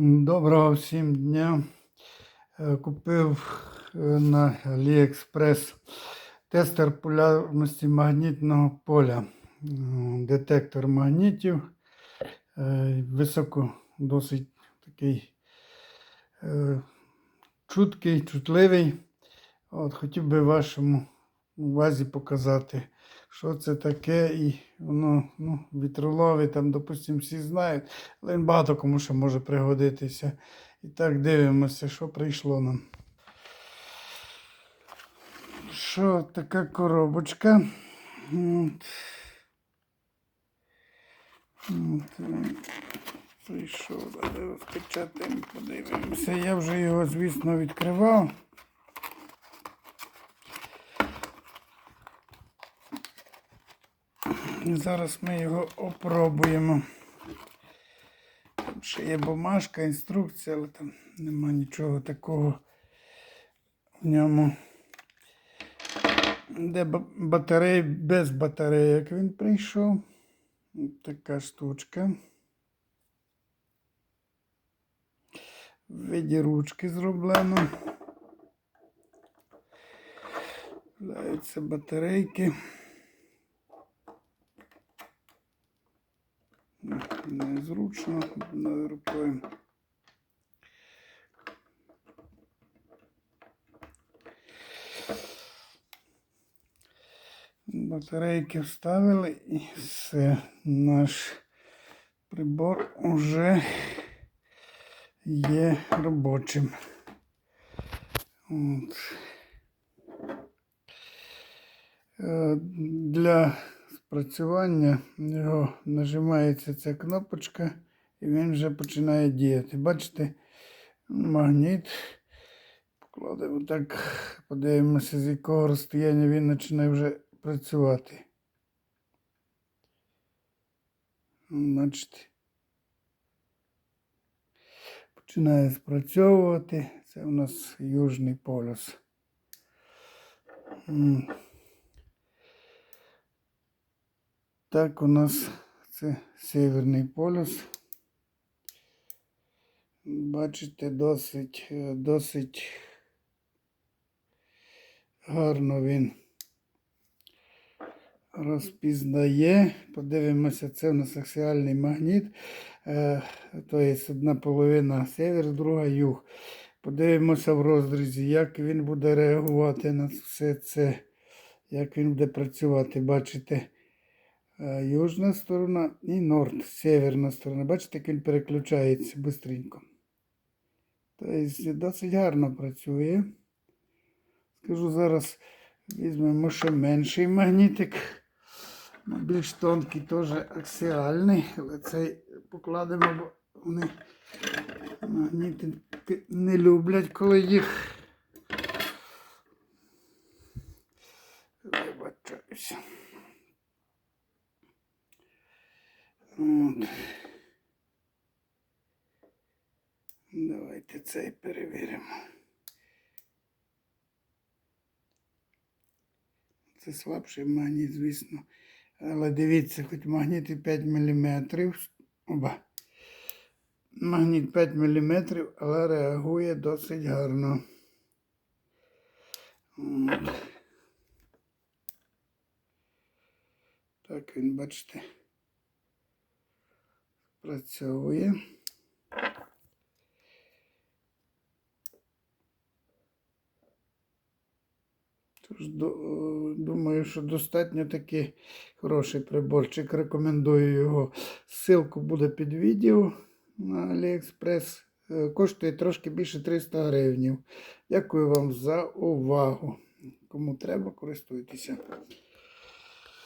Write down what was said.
Доброго всім дня. Е, Купив е, на AliExpress тестер полярності магнітного поля. Детектор магнітів. Е, Високо досить такий чуткий, чутливий. От, хотів би вашому увазі показати, що це таке, і воно ну, вітролови, там, допустимо, всі знають, але він багато кому ще може пригодитися. І так дивимося, що прийшло нам. Що така коробочка? От. От, Прийшов, але розпечатаємо, подивимося. Я вже його, звісно, відкривав. І Зараз ми його опробуємо. Там ще є бумажка, інструкція, але там нема нічого такого в ньому. Де ба- батарей без батарейок він прийшов. Така штучка. В виді ручки зроблено. Даються батарейки. Незручно одною рукою. Батарейки вставили і все. Наш прибор уже є робочим. От. Е, Для спрацювання його нажимається ця кнопочка і він вже починає діяти. Бачите, магніт. Покладемо так, подивимося, з якого розстояння він починає вже працювати. Бачите. Починає спрацьовувати. Це у нас Южний полюс. Так, у нас це Северний полюс. Бачите, досить, е, досить гарно він розпізнає. Подивимося, це у нас аксіальний магніт. Тобто одна половина север, друга юг. Подивимося в розрізі, як він буде реагувати на все це, як він буде працювати. Бачите, южна сторона і норд, северна сторона. Бачите, як він переключається швидко. Тобто досить гарно працює. Скажу зараз, візьмемо ще менший магнітик. Ну, Більш тонкий теж аксіальний, але цей покладемо, бо вони магніти не люблять, коли їх вибачаюся. От. Давайте цей перевіримо. Це слабший магніт, звісно. Але дивіться, хоч магніт і 5 мм. Оба. Магніт 5 мм, але реагує досить гарно. Так він, бачите, працює. Тож думаю, що достатньо такий хороший приборчик. Рекомендую його. Ссылку буде під відео на AliExpress. Е, Коштує трошки більше 300 гривень. Дякую вам за увагу. Кому треба, користуйтеся.